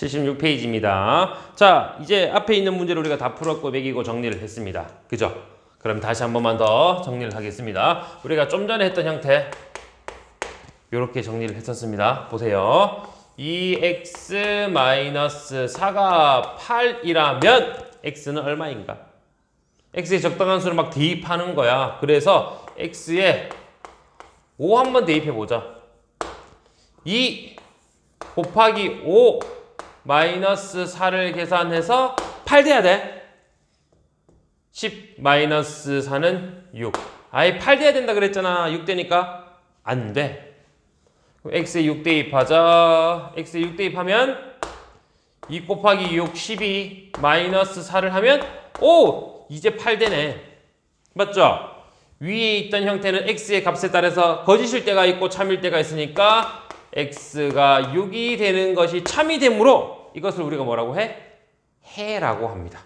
76페이지입니다. 자, 이제 앞에 있는 문제를 우리가 다 풀었고 매기고 정리를 했습니다. 그죠? 그럼 다시 한 번만 더 정리를 하겠습니다. 우리가 좀 전에 했던 형태 이렇게 정리를 했었습니다. 보세요. 2x-4가 8이라면 x는 얼마인가? x에 적당한 수를 막 대입하는 거야. 그래서 x에 5 한번 대입해 보자. 2 곱하기 5 마이너스 4를 계산해서 8 돼야 돼. 10 마이너스 4는 6. 아예 8 돼야 된다 그랬잖아. 6 되니까 안 돼. x에 6 대입하자. x에 6 대입하면 2 곱하기 6 12 마이너스 4를 하면 오 이제 8 되네. 맞죠? 위에 있던 형태는 x의 값에 따라서 거짓일 때가 있고 참일 때가 있으니까 x가 6이 되는 것이 참이 되므로 이것을 우리가 뭐라고 해? 해라고 합니다.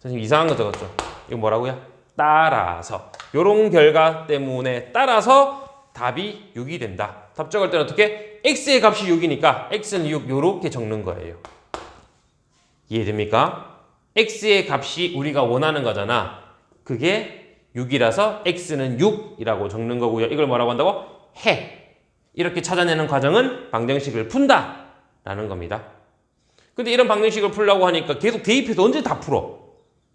선생님 이상한 거 적었죠? 이거 뭐라고요? 따라서 요런 결과 때문에 따라서 답이 6이 된다. 답 적을 때는 어떻게? x의 값이 6이니까 x는 6 요렇게 적는 거예요. 이해됩니까? x의 값이 우리가 원하는 거잖아. 그게 6이라서 x는 6이라고 적는 거고요. 이걸 뭐라고 한다고? 해. 이렇게 찾아내는 과정은 방정식을 푼다. 라는 겁니다. 근데 이런 방정식을 풀려고 하니까 계속 대입해서 언제 다 풀어?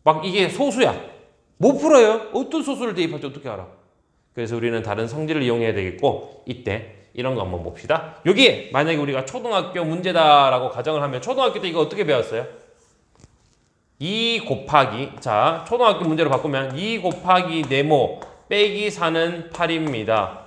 막 이게 소수야. 못 풀어요. 어떤 소수를 대입할지 어떻게 알아? 그래서 우리는 다른 성질을 이용해야 되겠고 이때 이런 거 한번 봅시다. 여기 만약에 우리가 초등학교 문제다라고 가정을 하면 초등학교 때 이거 어떻게 배웠어요? 2 곱하기 자 초등학교 문제로 바꾸면 2 곱하기 네모 빼기 4는 8입니다.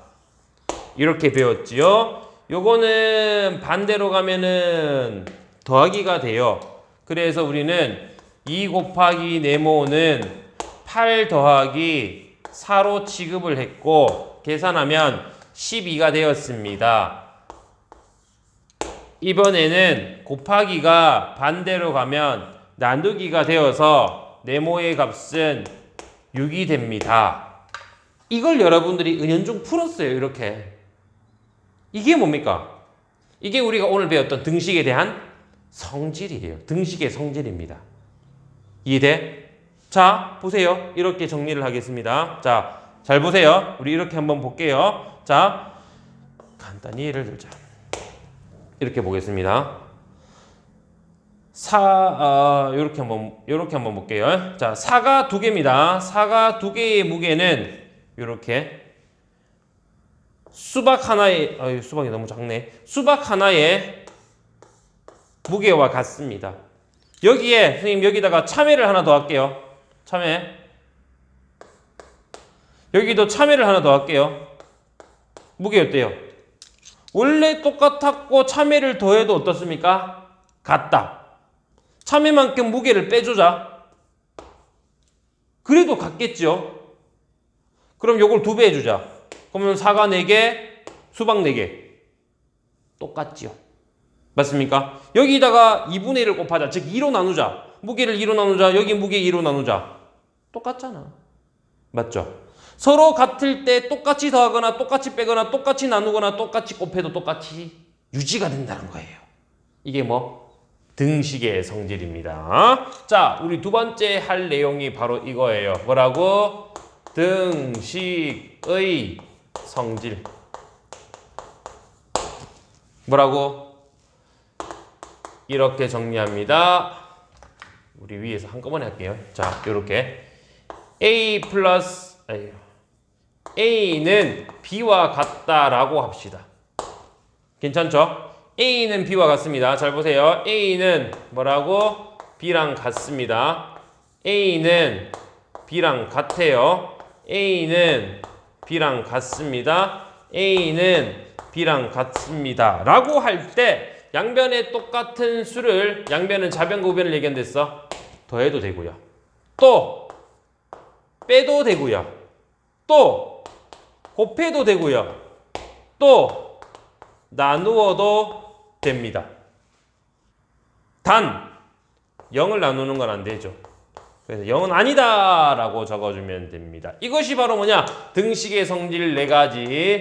이렇게 배웠지요. 요거는 반대로 가면은 더하기가 돼요. 그래서 우리는 2 곱하기 네모는 8 더하기 4로 취급을 했고 계산하면 12가 되었습니다. 이번에는 곱하기가 반대로 가면 나누기가 되어서 네모의 값은 6이 됩니다. 이걸 여러분들이 은연중 풀었어요. 이렇게. 이게 뭡니까? 이게 우리가 오늘 배웠던 등식에 대한 성질이에요. 등식의 성질입니다. 이해돼? 자, 보세요. 이렇게 정리를 하겠습니다. 자, 잘 보세요. 우리 이렇게 한번 볼게요. 자, 간단히 예를 들자. 이렇게 보겠습니다. 사, 어, 요렇게 한번, 요렇게 한번 볼게요. 자, 사가 두 개입니다. 사가 두 개의 무게는 요렇게 수박 하나의, 아 수박이 너무 작네. 수박 하나의 무게와 같습니다. 여기에, 선생님 여기다가 참외를 하나 더 할게요. 참외. 여기도 참외를 하나 더 할게요. 무게 어때요? 원래 똑같았고 참외를 더해도 어떻습니까? 같다. 참외만큼 무게를 빼주자. 그래도 같겠죠? 그럼 요걸 두 배 해주자. 그러면 사과 4개, 수박 4개. 똑같지요? 맞습니까? 여기다가 2분의 1을 곱하자. 즉 2로 나누자. 무게를 2로 나누자. 여기 무게 2로 나누자. 똑같잖아. 맞죠? 서로 같을 때 똑같이 더하거나 똑같이 빼거나 똑같이 나누거나 똑같이 곱해도 똑같이 유지가 된다는 거예요. 이게 뭐 등식의 성질입니다. 자, 우리 두 번째 할 내용이 바로 이거예요. 뭐라고? 등식의 성질. 뭐라고? 이렇게 정리합니다. 우리 위에서 한꺼번에 할게요. 자, 이렇게 a 플러스 a는 b와 같다라고 합시다. 괜찮죠? a는 b와 같습니다. 잘 보세요. a는 뭐라고? b랑 같습니다. a는 b랑 같아요. a는 b랑 같습니다. a는 b랑 같습니다. 라고 할 때 양변에 똑같은 수를 양변은 좌변과 우변을 얘기한댔어. 더해도 되고요. 또 빼도 되고요. 또 곱해도 되고요. 또 나누어도 됩니다. 단 0을 나누는 건 안 되죠. 그래서 0은 아니다 라고 적어주면 됩니다. 이것이 바로 뭐냐? 등식의 성질 네 가지.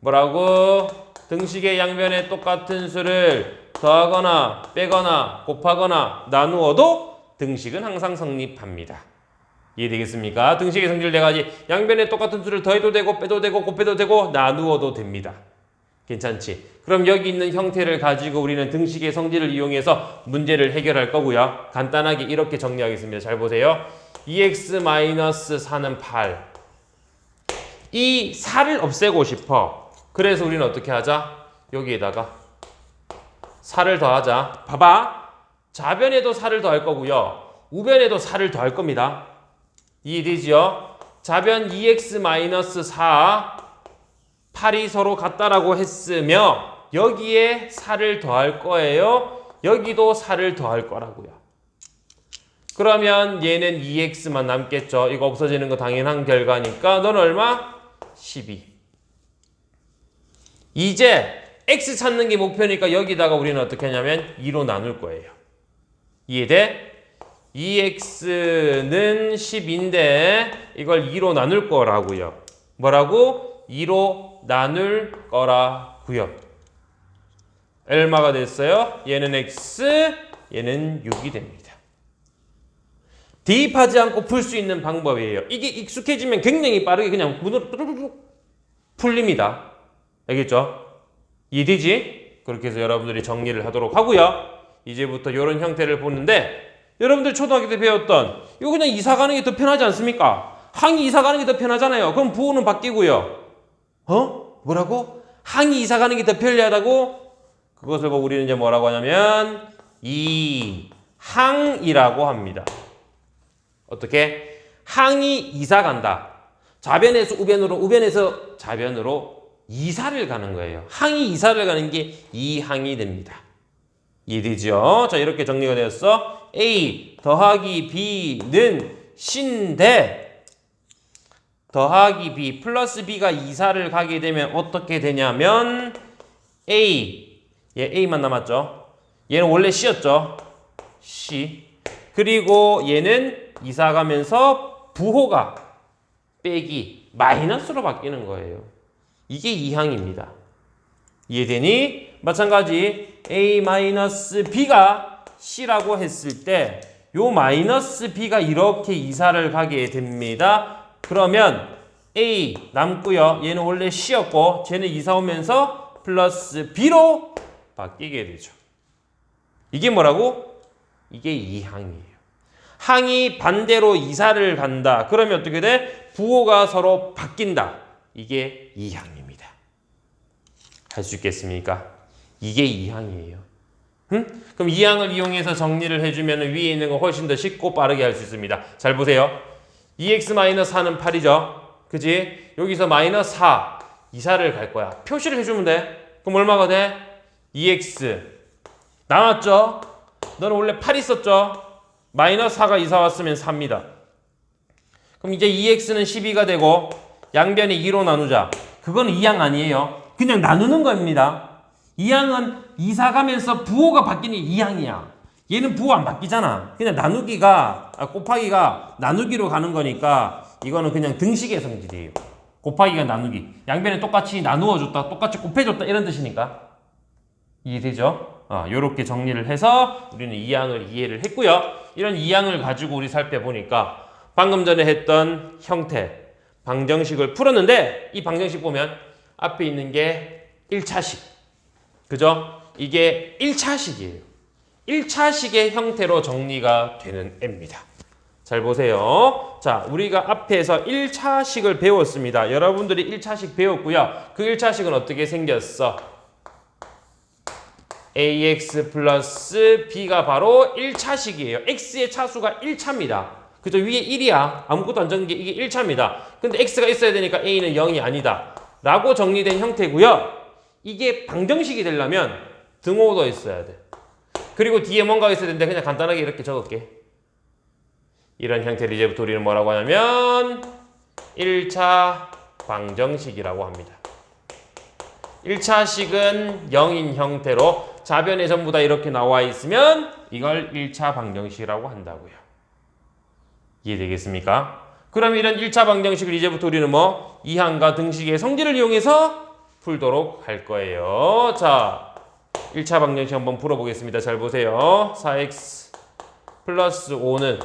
뭐라고? 등식의 양변에 똑같은 수를 더하거나 빼거나 곱하거나 나누어도 등식은 항상 성립합니다. 이해되겠습니까? 등식의 성질 네 가지. 양변에 똑같은 수를 더해도 되고 빼도 되고 곱해도 되고 나누어도 됩니다. 괜찮지? 그럼 여기 있는 형태를 가지고 우리는 등식의 성질을 이용해서 문제를 해결할 거고요. 간단하게 이렇게 정리하겠습니다. 잘 보세요. 2x-4는 8. 이 4를 없애고 싶어. 그래서 우리는 어떻게 하자? 여기에다가 4를 더하자. 봐봐. 좌변에도 4를 더할 거고요. 우변에도 4를 더할 겁니다. 이해되지요? 좌변 2x-4 8이 서로 같다라고 했으며 여기에 4를 더할 거예요. 여기도 4를 더할 거라고요. 그러면 얘는 2x만 남겠죠. 이거 없어지는 거 당연한 결과니까 넌 얼마? 12. 이제 x 찾는 게 목표니까 여기다가 우리는 어떻게 하냐면 2로 나눌 거예요. 이해돼? 2x는 10인데 이걸 2로 나눌 거라고요. 뭐라고? 2로 나눌 거라고요. 얼마가 됐어요? 얘는 x, 얘는 6이 됩니다. 대입하지 않고 풀 수 있는 방법이에요. 이게 익숙해지면 굉장히 빠르게 그냥 문으로 뚜루룩 풀립니다. 알겠죠? 이해되지? 그렇게 해서 여러분들이 정리를 하도록 하고요. 이제부터 이런 형태를 보는데 여러분들 초등학교 때 배웠던 이거 그냥 이사 가는 게 더 편하지 않습니까? 항이 이사 가는 게 더 편하잖아요. 그럼 부호는 바뀌고요. 어? 뭐라고? 항이 이사 가는 게 더 편리하다고? 그것을 보고 우리는 이제 뭐라고 하냐면 이 항이라고 합니다. 어떻게? 항이 이사 간다. 좌변에서 우변으로, 우변에서 좌변으로 이사를 가는 거예요. 항이 이사를 가는 게 이 항이 됩니다. 이해되죠? 자, 이렇게 정리가 되었어. A 더하기 B는 C인데 더하기 B 플러스 B가 이사를 가게 되면 어떻게 되냐면 A 얘 A만 남았죠. 얘는 원래 C였죠. C 그리고 얘는 이사 가면서 부호가 빼기 마이너스로 바뀌는 거예요. 이게 이항입니다. 이해되니? 마찬가지 A-B가 C라고 했을 때 요 마이너스 B가 이렇게 이사를 가게 됩니다. 그러면 A 남고요. 얘는 원래 C였고 쟤는 이사 오면서 플러스 B로 바뀌게 되죠. 이게 뭐라고? 이게 이항이에요. 항이 반대로 이사를 간다. 그러면 어떻게 돼? 부호가 서로 바뀐다. 이게 이항입니다. 할 수 있겠습니까? 이게 이항이에요. 응? 그럼 이항을 이용해서 정리를 해주면 위에 있는 거 훨씬 더 쉽고 빠르게 할 수 있습니다. 잘 보세요. 2x-4는 8이죠. 그지? 여기서 마이너스 4 이사를 갈 거야. 표시를 해주면 돼. 그럼 얼마가 돼? 2x 나왔죠? 너는 원래 8 있었죠? 마이너스 4가 이사 왔으면 4입니다. 그럼 이제 2x는 12가 되고 양변이 2로 나누자. 그건 2항 아니에요. 그냥 나누는 겁니다. 2항은 이사 가면서 부호가 바뀌니 2항이야. 얘는 부호 안 바뀌잖아. 그냥 나누기가 아, 곱하기가 나누기로 가는 거니까 이거는 그냥 등식의 성질이에요. 곱하기가 나누기. 양변에 똑같이 나누어 줬다, 똑같이 곱해 줬다 이런 뜻이니까. 이해되죠? 아, 요렇게 정리를 해서 우리는 2항을 이해를 했고요. 이런 2항을 가지고 우리 살펴보니까 방금 전에 했던 형태, 방정식을 풀었는데 이 방정식 보면 앞에 있는 게 1차식. 그죠? 이게 1차식이에요. 1차식의 형태로 정리가 되는 애입니다. 잘 보세요. 자, 우리가 앞에서 1차식을 배웠습니다. 여러분들이 1차식 배웠고요. 그 1차식은 어떻게 생겼어? ax 플러스 b가 바로 1차식이에요. x의 차수가 1차입니다. 그죠? 위에 1이야. 아무것도 안 적은 게 이게 1차입니다. 근데 x가 있어야 되니까 a는 0이 아니다. 라고 정리된 형태고요. 이게 방정식이 되려면 등호도 있어야 돼. 그리고 뒤에 뭔가 있어야 되는데 그냥 간단하게 이렇게 적을게. 이런 형태를 이제부터 우리는 뭐라고 하냐면 1차 방정식이라고 합니다. 1차식은 0인 형태로 좌변에 전부 다 이렇게 나와 있으면 이걸 1차 방정식이라고 한다고요. 이해되겠습니까? 그럼 이런 1차 방정식을 이제부터 우리는 뭐 이항과 등식의 성질을 이용해서 풀도록 할 거예요. 자, 1차 방정식 한번 풀어보겠습니다. 잘 보세요. 4x 플러스 5는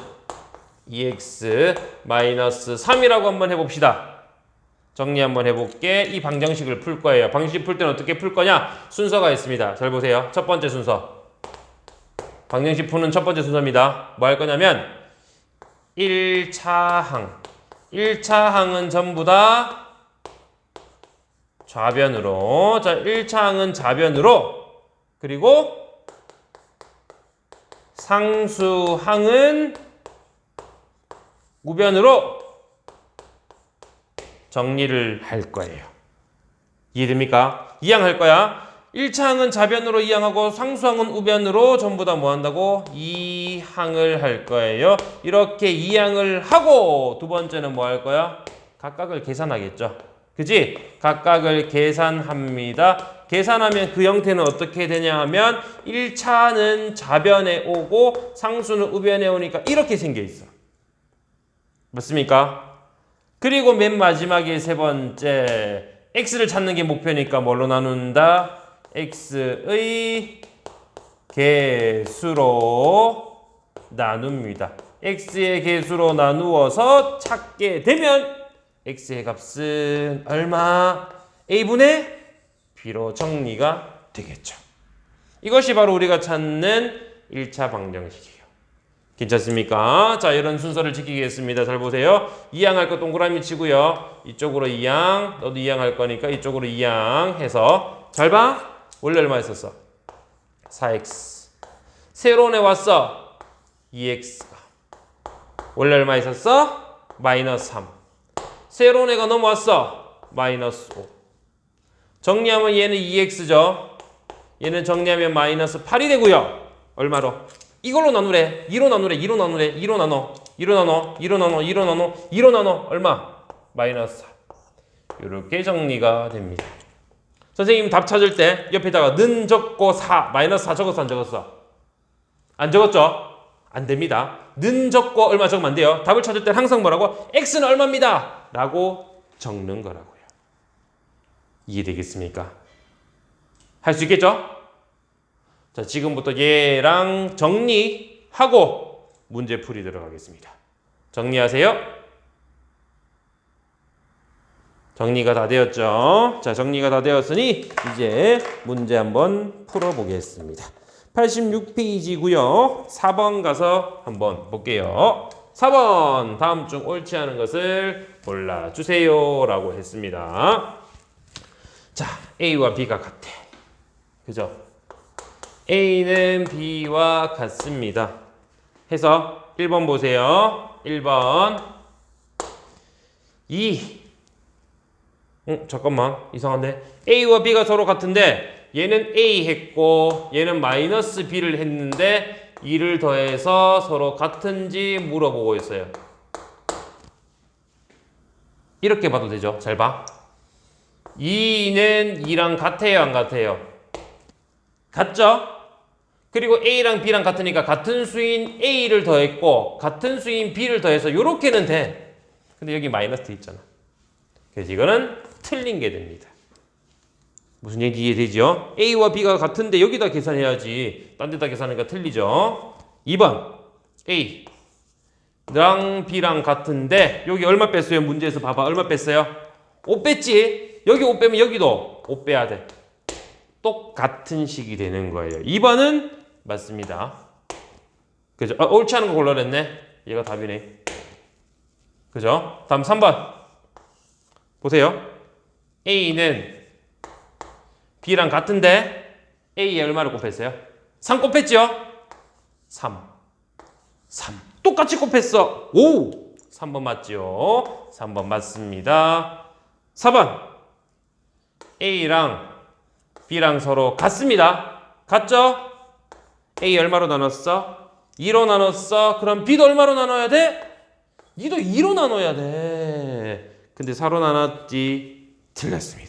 2x 마이너스 3이라고 한번 해봅시다. 정리 한번 해볼게. 이 방정식을 풀 거예요. 방정식 풀 때는 어떻게 풀 거냐? 순서가 있습니다. 잘 보세요. 첫 번째 순서. 방정식 푸는 첫 번째 순서입니다. 뭐 할 거냐면 1차 항. 1차 항은 전부 다 좌변으로. 자, 1차 항은 좌변으로. 그리고 상수 항은 우변으로 정리를 할 거예요. 이해됩니까? 이항할 거야. 1차 항은 좌변으로 이항하고 상수항은 우변으로 전부 다 뭐 한다고? 이항을 할 거예요. 이렇게 이항을 하고 두 번째는 뭐 할 거야? 각각을 계산하겠죠. 그지? 각각을 계산합니다. 계산하면 그 형태는 어떻게 되냐 하면 1차는 좌변에 오고 상수는 우변에 오니까 이렇게 생겨 있어. 맞습니까? 그리고 맨 마지막에 세 번째 x를 찾는 게 목표니까 뭘로 나눈다? x의 개수로 나눕니다. x의 개수로 나누어서 찾게 되면 x의 값은 얼마? a분의 b로 정리가 되겠죠. 이것이 바로 우리가 찾는 1차 방정식이에요. 괜찮습니까? 자, 이런 순서를 지키겠습니다. 잘 보세요. 이항할 거 동그라미 치고요. 이쪽으로 이항, 너도 이항할 거니까 이쪽으로 이항 해서 잘 봐. 원래 얼마 있었어? 4x. 새로운에 왔어. 2x가. 원래 얼마 있었어? 마이너스 3. 새로운 애가 넘어왔어. 마이너스 5. 정리하면 얘는 2x죠. 얘는 정리하면 마이너스 8이 되고요. 얼마로? 이걸로 나누래. 2로 나누래. 2로 나누래. 2로 나눠. 2로 나눠. 2로 나눠. 2로 나눠. 2로 나눠. 얼마? 마이너스 4. 이렇게 정리가 됩니다. 선생님 답 찾을 때 옆에다가 는 적고 4, 마이너스 4 적었어 안 적었어? 안 적었죠? 안 됩니다. 는 적고 얼마 적으면 안 돼요. 답을 찾을 때 항상 뭐라고? x는 얼마입니다. 라고 적는 거라고요. 이해되겠습니까? 할 수 있겠죠? 자, 지금부터 얘랑 정리하고 문제풀이 들어가겠습니다. 정리하세요. 정리가 다 되었죠? 자, 정리가 다 되었으니 이제 문제 한번 풀어보겠습니다. 86페이지고요. 4번 가서 한번 볼게요. 4번 다음 중 옳지 않은 것을 골라주세요 라고 했습니다. 자, A와 B가 같아. 그죠? A는 B와 같습니다. 해서 1번 보세요. 1번 2 어, 잠깐만 이상한데 A와 B가 서로 같은데 얘는 A 했고 얘는 마이너스 B를 했는데 2를 더해서 서로 같은지 물어보고 있어요. 이렇게 봐도 되죠. 잘 봐. 2는 2랑 같아요, 안 같아요? 같죠? 그리고 A랑 B랑 같으니까 같은 수인 A를 더했고 같은 수인 B를 더해서 이렇게는 돼. 근데 여기 마이너스 있잖아. 그래서 이거는 틀린 게 됩니다. 무슨 얘기 이해되죠? A와 B가 같은데 여기다 계산해야지. 딴 데다 계산하니까 틀리죠. 2번 A 랑 B랑 같은데 여기 얼마 뺐어요? 문제에서 봐봐. 얼마 뺐어요? 5 뺐지? 여기 5 빼면 여기도 5 빼야 돼. 똑같은 식이 되는 거예요. 2번은 맞습니다. 그죠? 아, 옳지 않은 거 골라냈네. 얘가 답이네. 그죠? 다음 3번. 보세요. A는 B랑 같은데 A에 얼마를 곱했어요? 3 곱했죠? 3. 3. 똑같이 곱했어. 오! 3번 맞죠? 3번 맞습니다. 4번. A랑 B랑 서로 같습니다. 같죠? A 얼마로 나눴어? 2로 나눴어. 그럼 B도 얼마로 나눠야 돼? B도 2로 나눠야 돼. 근데 4로 나눴지. 틀렸습니다.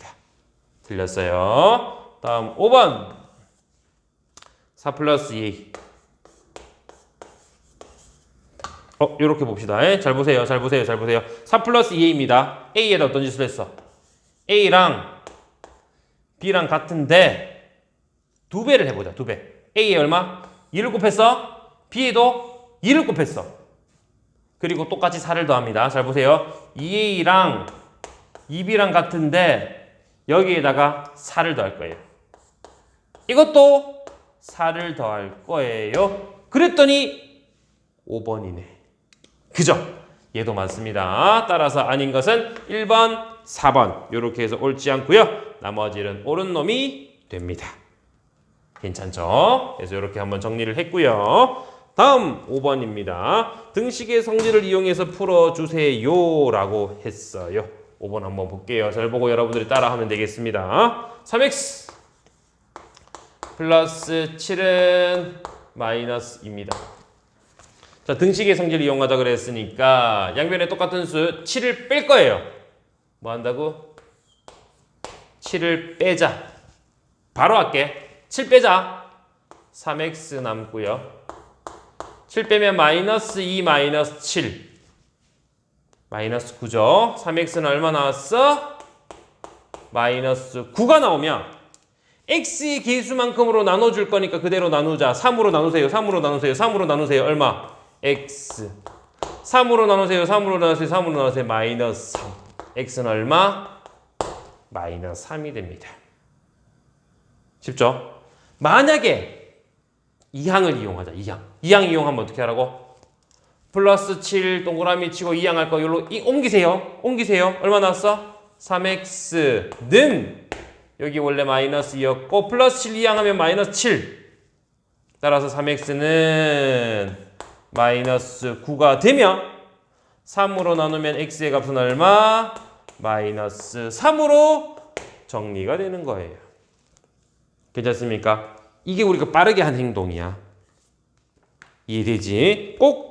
틀렸어요. 다음 5번. 4 플러스 2. 어, 이렇게 봅시다. 에? 잘 보세요. 잘 보세요. 잘 보세요. 4 플러스 2A입니다. A에다 어떤 짓을 했어? A랑 B랑 같은데 두 배를 해보자. 두 배. A에 얼마? 2를 곱했어. B에도 2를 곱했어. 그리고 똑같이 4를 더합니다. 잘 보세요. 2A랑 2B랑 같은데 여기에다가 4를 더할 거예요. 이것도 4를 더할 거예요. 그랬더니 5번이네. 그죠? 얘도 맞습니다. 따라서 아닌 것은 1번, 4번 이렇게 해서 옳지 않고요. 나머지는 옳은 놈이 됩니다. 괜찮죠? 그래서 이렇게 한번 정리를 했고요. 다음 5번입니다. 등식의 성질을 이용해서 풀어주세요 라고 했어요. 5번 한번 볼게요. 잘 보고 여러분들이 따라하면 되겠습니다. 3x 플러스 7은 마이너스입니다. 자, 등식의 성질을 이용하자 그랬으니까 양변에 똑같은 수 7을 뺄 거예요. 뭐 한다고? 7을 빼자. 바로 할게. 7 빼자. 3x 남고요. 7 빼면 마이너스 2 마이너스 7. 마이너스 9죠. 3x는 얼마 나왔어? 마이너스 9가 나오면 x의 개수만큼으로 나눠줄 거니까 그대로 나누자. 3으로 나누세요. 3으로 나누세요. 3으로 나누세요. 얼마? x. 3으로 나누세요. 3으로 나누세요. 3으로 나누세요. 마이너스 3. x는 얼마? 마이너스 3이 됩니다. 쉽죠? 만약에 이항을 이용하자. 이항. 이항 이용하면 어떻게 하라고? 플러스 7 동그라미 치고 이항 할거 이, 옮기세요. 옮기세요. 얼마 나왔어? 3x는 여기 원래 마이너스 2였고 플러스 7 이항하면 마이너스 7. 따라서 3x는 마이너스 9가 되면 3으로 나누면 x의 값은 얼마? 마이너스 3으로 정리가 되는 거예요. 괜찮습니까? 이게 우리가 빠르게 한 행동이야. 이해되지? 꼭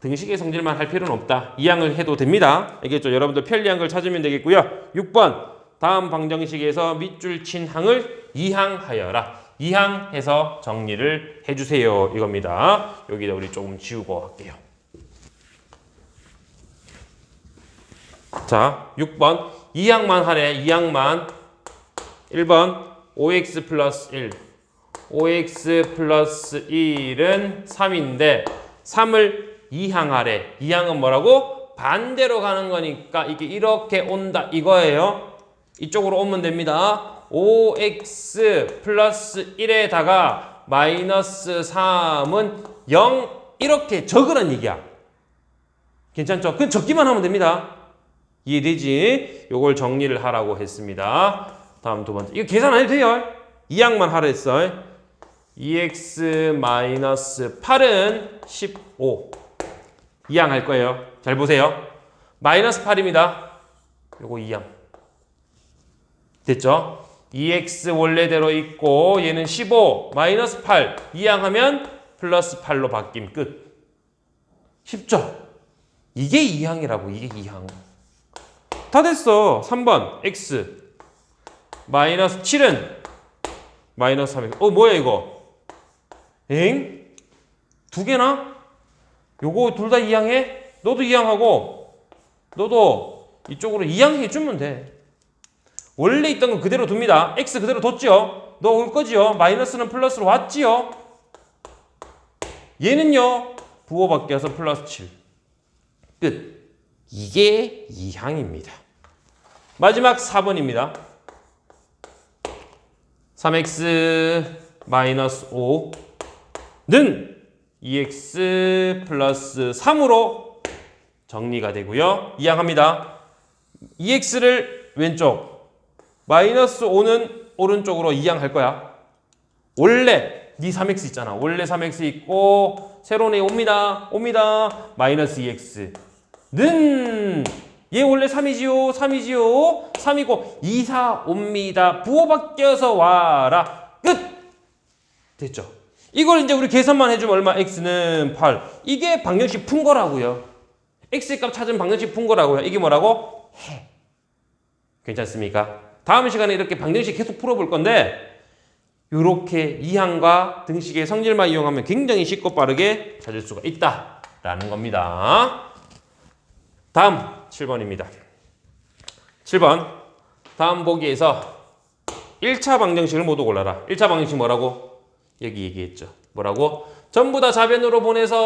등식의 성질만 할 필요는 없다. 이항을 해도 됩니다. 알겠죠? 여러분들 편리한 걸 찾으면 되겠고요. 6번 다음 방정식에서 밑줄 친 항을 이항하여라. 이항해서 정리를 해주세요. 이겁니다. 여기다 우리 조금 지우고 할게요. 자, 6번 이항만 하래. 이항만 1번 5x 플러스 1 5x 플러스 1은 3인데 3을 이항하래. 이항은 뭐라고? 반대로 가는 거니까 이게 이렇게 온다 이거예요. 이쪽으로 오면 됩니다. 5x 플러스 1에다가 마이너스 3은 0 이렇게 적으란 얘기야. 괜찮죠? 그건 적기만 하면 됩니다. 이해되지? 요걸 정리를 하라고 했습니다. 다음 두 번째. 이거 계산 안 해도 돼요. 이항만 하라 했어. 2x 마이너스 8은 15. 이항 할 거예요. 잘 보세요. 마이너스 8입니다. 요거 이항. 됐죠? 2x 원래대로 있고 얘는 15 마이너스 8 이항하면 플러스 8로 바뀜 끝. 쉽죠? 이게 이항이라고 이게 이항. 다 됐어. 3번 x 마이너스 7은 마이너스 3이 어 뭐야 이거? 엥? 두 개나? 요거 둘 다 이항해? 너도 이항하고 너도 이쪽으로 이항해 주면 돼. 원래 있던 건 그대로 둡니다. x 그대로 뒀지요. 너 올 거지요. 마이너스는 플러스로 왔지요. 얘는요. 부호 바뀌어서 플러스 7. 끝. 이게 이항입니다. 마지막 4번입니다. 3x 마이너스 5는 2x 플러스 3으로 정리가 되고요. 이항합니다. 2x를 왼쪽, 마이너스 5는 오른쪽으로 이항할 거야. 원래 네 3x 있잖아. 원래 3x 있고 새로운 애 옵니다. 옵니다. 마이너스 2x는 얘 원래 3이지요. 3이지요. 3이고 2, 4 옵니다. 부호 바뀌어서 와라. 끝. 됐죠? 이걸 이제 우리 계산만 해주면 얼마? x는 8. 이게 방정식 푼 거라고요. x의 값 찾은 방정식 푼 거라고요. 이게 뭐라고? 해. 괜찮습니까? 다음 시간에 이렇게 방정식 계속 풀어볼 건데 이렇게 이항과 등식의 성질만 이용하면 굉장히 쉽고 빠르게 찾을 수가 있다라는 겁니다. 다음 7번입니다. 7번 다음 보기에서 1차 방정식을 모두 골라라. 1차 방정식 뭐라고? 여기 얘기했죠. 뭐라고? 전부 다 좌변으로 보내서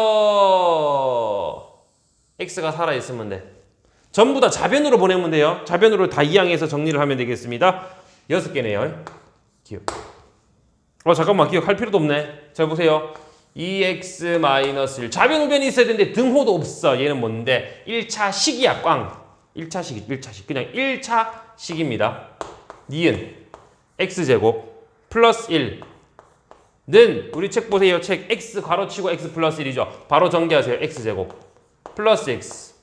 x가 살아 있으면 돼. 전부 다 좌변으로 보내면 돼요. 좌변으로 다 이항해서 정리를 하면 되겠습니다. 여섯 개네요. 기억. 어 잠깐만 기억할 필요도 없네. 잘 보세요. 2x-1 좌변 우변이 있어야 되는데 등호도 없어. 얘는 뭔데? 1차 식이야 꽝. 1차 식, 1차 식. 그냥 1차 식입니다. 니은 x제곱 플러스 1 는 우리 책 보세요. 책 x 괄호치고 x 플러스 1이죠. 바로 전개하세요. x제곱 플러스 x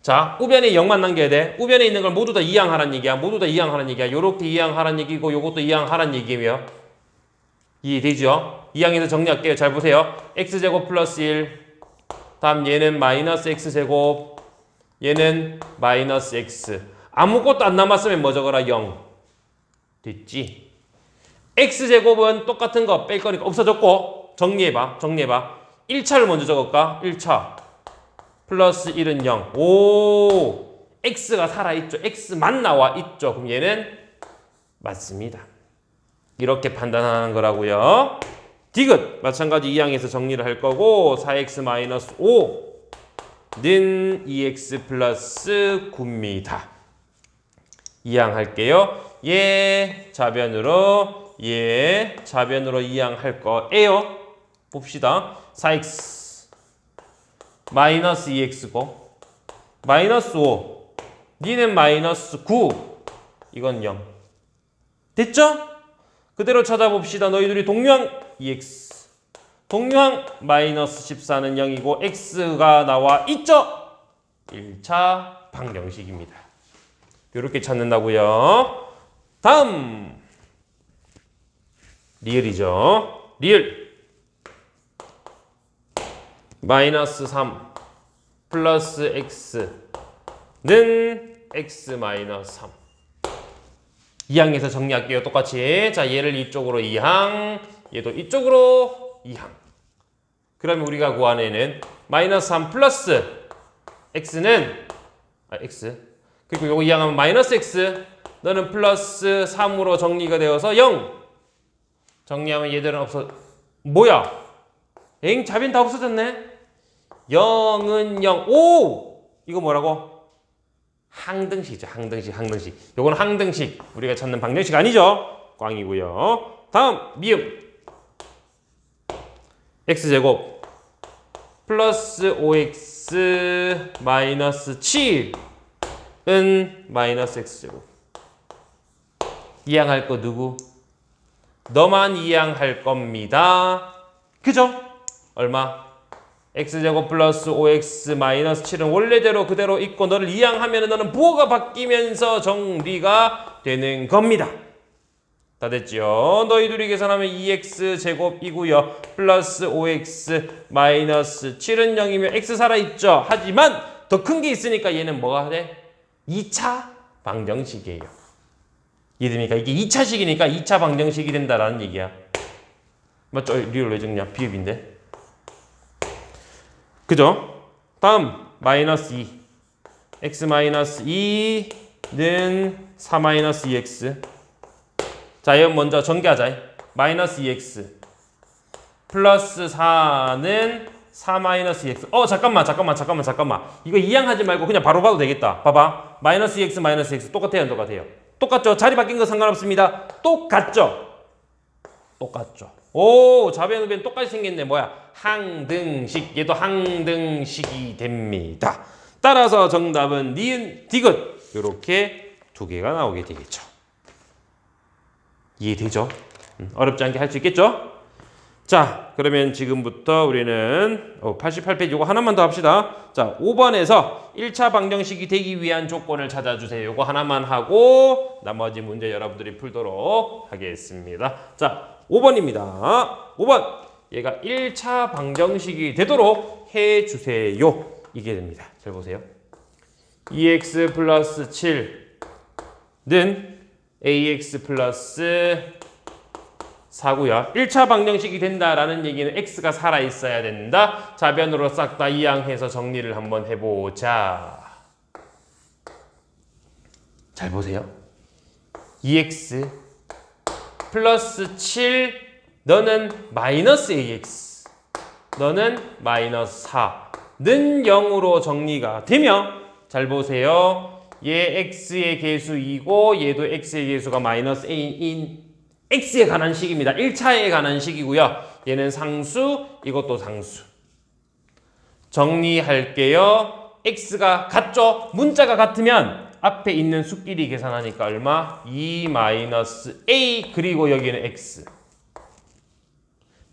자, 우변에 0만 남겨야 돼. 우변에 있는 걸 모두 다 이항하란 얘기야. 모두 다 이항하란 얘기야. 요렇게 이항하란 얘기고 요것도 이항하란 얘기며. 이해되죠? 이항해서 정리할게요. 잘 보세요. x제곱 플러스 1 다음 얘는 마이너스 x제곱 얘는 마이너스 x 아무것도 안 남았으면 뭐 적어라 0 됐지? X제곱은 똑같은 거 뺄 거니까 없어졌고 정리해봐 정리해봐 1차를 먼저 적을까? 1차 플러스 1은 0. 오, x가 살아있죠. x만 나와 있죠. 그럼 얘는 맞습니다. 이렇게 판단하는 거라고요. 디귿 마찬가지 이항에서 정리를 할 거고 4x 5는 2x 플러스 9입니다. 이항 할게요. 얘 좌변으로 얘 좌변으로 이항할 거예요. 봅시다. 4x 마이너스 2x고. 마이너스 5 니는 마이너스 9 이건 0 됐죠? 그대로 찾아봅시다. 너희들이 동류항 2x 동류항 마이너스 14는 0이고 x가 나와 있죠? 1차 방정식입니다. 이렇게 찾는다고요. 다음 리을이죠. 리을. 마이너스 3 플러스 x는 x 마이너스 3 이항에서 정리할게요. 똑같이. 자 얘를 이쪽으로 이항 얘도 이쪽으로 이항. 그러면 우리가 구하는 마이너스 3 플러스 x는 아 x. 그리고 요거 이항하면 마이너스 x. 너는 플러스 3으로 정리가 되어서 0 정리하면 얘들은 없어 뭐야 엥 잡인 다 없어졌네 0은 0. 오! 이거 뭐라고? 항등식이죠. 항등식, 항등식. 요건 항등식. 우리가 찾는 방정식 아니죠? 꽝이고요. 다음 미음. x제곱 플러스 5x 마이너스 7은 마이너스 x제곱. 이항할 거 누구? 너만 이항할 겁니다. 그죠? 얼마? x제곱 플러스 5x 마이너스 7은 원래대로 그대로 있고 너를 이항하면 너는 부호가 바뀌면서 정리가 되는 겁니다. 다 됐죠? 너희들이 계산하면 2x 제곱이고요. 플러스 5x 마이너스 7은 0이면 x 살아있죠. 하지만 더 큰 게 있으니까 얘는 뭐가 돼? 2차 방정식이에요. 이해됩니까? 이게 2차식이니까 2차 방정식이 된다라는 얘기야. 맞죠? 리얼 왜 적냐? 비읍인데. 그죠? 다음 마이너스 2 x 마이너스 2는 4 마이너스 2x 자 이건 먼저 전개하자 마이너스 2x 플러스 4는 4 마이너스 2x 어 잠깐만 잠깐만 잠깐만 잠깐만 이거 이양하지 말고 그냥 바로 봐도 되겠다 봐봐 마이너스 2x 마이너스 x 똑같아요 안 똑같아요 똑같죠? 자리 바뀐 거 상관없습니다. 똑같죠? 똑같죠. 오 좌변 우변 똑같이 생겼네. 뭐야? 항등식. 얘도 항등식이 됩니다. 따라서 정답은 니은 디귿. 이렇게 두 개가 나오게 되겠죠. 이해되죠? 음, 어렵지 않게 할 수 있겠죠 자 그러면 지금부터 우리는 어, 88페이지 이거 하나만 더 합시다 자 5번에서 1차 방정식이 되기 위한 조건을 찾아주세요 이거 하나만 하고 나머지 문제 여러분들이 풀도록 하겠습니다 자 5번입니다. 5번. 얘가 1차 방정식이 되도록 해주세요. 이게 됩니다. 잘 보세요. 2x 플러스 7는 ax 플러스 4고요. 1차 방정식이 된다라는 얘기는 x가 살아있어야 된다. 좌변으로 싹 다 이항해서 정리를 한번 해보자. 잘 보세요. 2x 플러스 7 너는 마이너스 ax 너는 마이너스 4는 0으로 정리가 되며 잘 보세요. 얘 x의 개수 2고 얘도 x의 개수가 마이너스 a인 x에 관한 식입니다. 1차에 관한 식이고요. 얘는 상수, 이것도 상수. 정리할게요. x가 같죠? 문자가 같으면 앞에 있는 수끼리 계산하니까 얼마? 2 마이너스 a 그리고 여기는 x.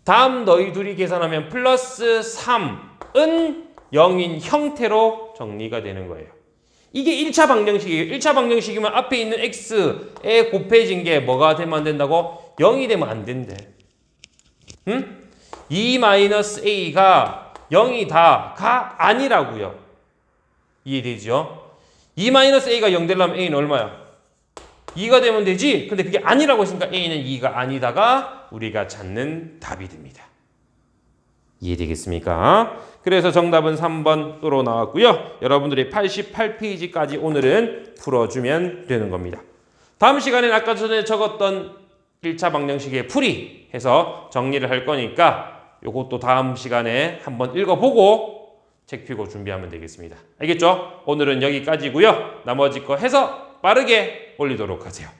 다음 너희 둘이 계산하면 플러스 3은 0인 형태로 정리가 되는 거예요. 이게 1차 방정식이에요. 1차 방정식이면 앞에 있는 x에 곱해진 게 뭐가 되면 안 된다고? 0이 되면 안 된대. 응? 2-a가 0이 다가 아니라고요. 이해되죠? 2-a가 0 되려면 a는 얼마야? 2가 되면 되지. 근데 그게 아니라고 했으니까 a는 2가 아니다가 우리가 찾는 답이 됩니다. 이해되겠습니까? 그래서 정답은 3번 또로 나왔고요. 여러분들이 88페이지까지 오늘은 풀어주면 되는 겁니다. 다음 시간엔 아까 전에 적었던 1차 방정식의 풀이 해서 정리를 할 거니까 요것도 다음 시간에 한번 읽어보고 책 펴고 준비하면 되겠습니다. 알겠죠? 오늘은 여기까지고요. 나머지 거 해서 빠르게 올리도록 하세요.